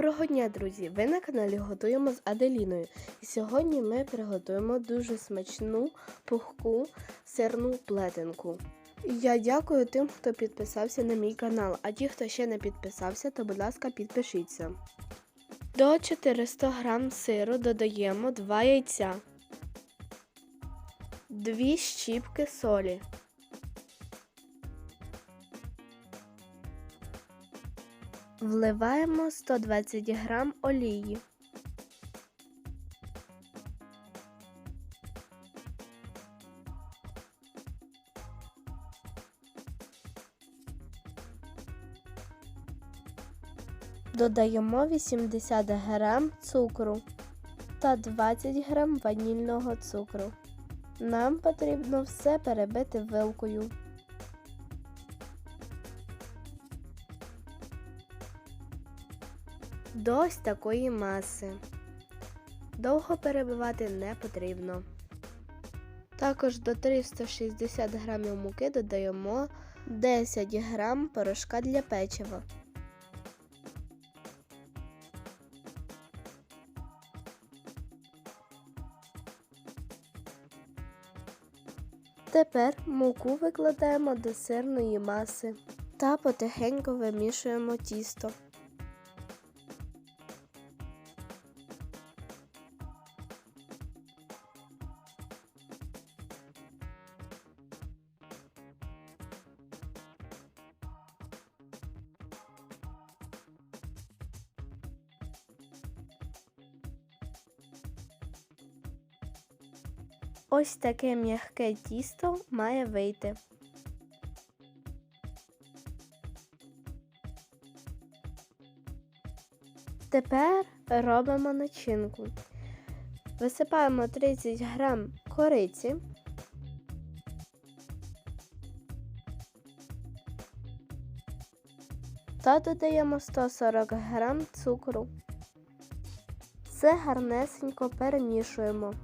Доброго дня, друзі! Ви на каналі Готуємо з Аделіною. І сьогодні ми приготуємо дуже смачну, пухку сирну плетенку. Я дякую тим, хто підписався на мій канал, а ті, хто ще не підписався, то будь ласка підпишіться. До 400 г сиру додаємо 2 яйця, 2 щіпки солі. Вливаємо 120 г олії. Додаємо 80 г цукру та 20 г ванільного цукру. Нам потрібно все перебити вилкою. До ось такої маси. Довго перебивати не потрібно. Також до 360 г муки додаємо 10 г порошка для печива. Тепер муку викладаємо до сирної маси та потихеньку вимішуємо тісто. Ось таке м'яке тісто має вийти. Тепер робимо начинку. Висипаємо 30 грам кориці. Та додаємо 140 грам цукру. Все гарнесенько перемішуємо.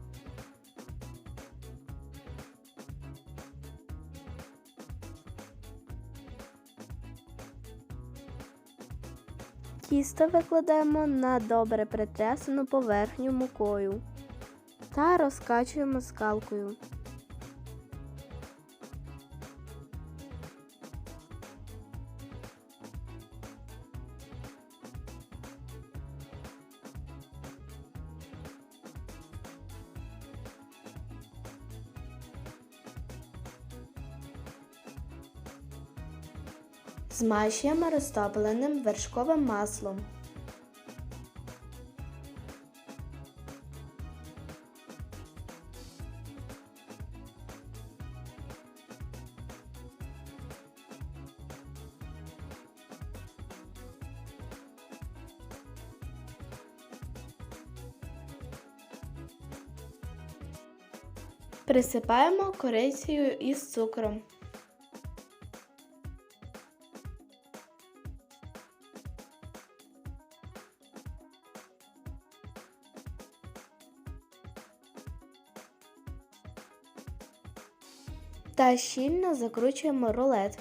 Тісто викладаємо на добре притрясену поверхню мукою та розкачуємо скалкою. Змащуємо розтопленим вершковим маслом. Присипаємо корицею із цукром. Та щільно закручуємо рулет.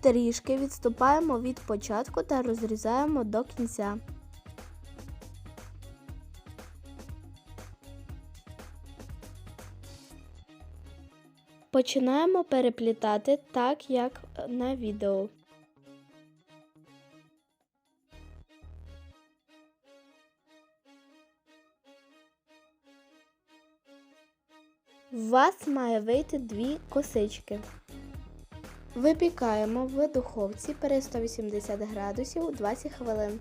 Трішки відступаємо від початку та розрізаємо до кінця. Починаємо переплітати так, як на відео. У вас має вийти дві косички. Випікаємо в духовці при 180 градусів 20 хвилин.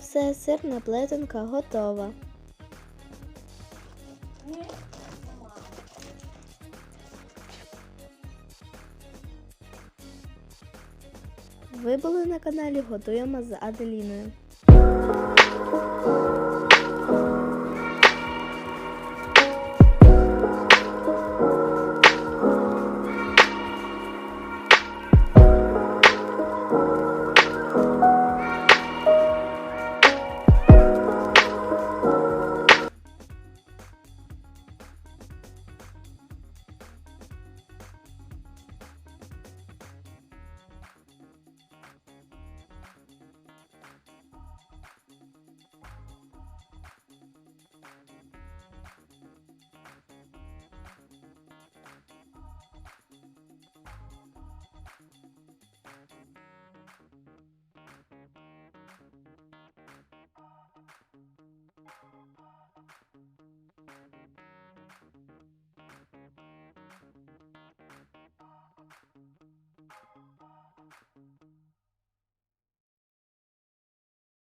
Все, сирна плетенка готова. Ви були на каналі Готуємо з Аделіною.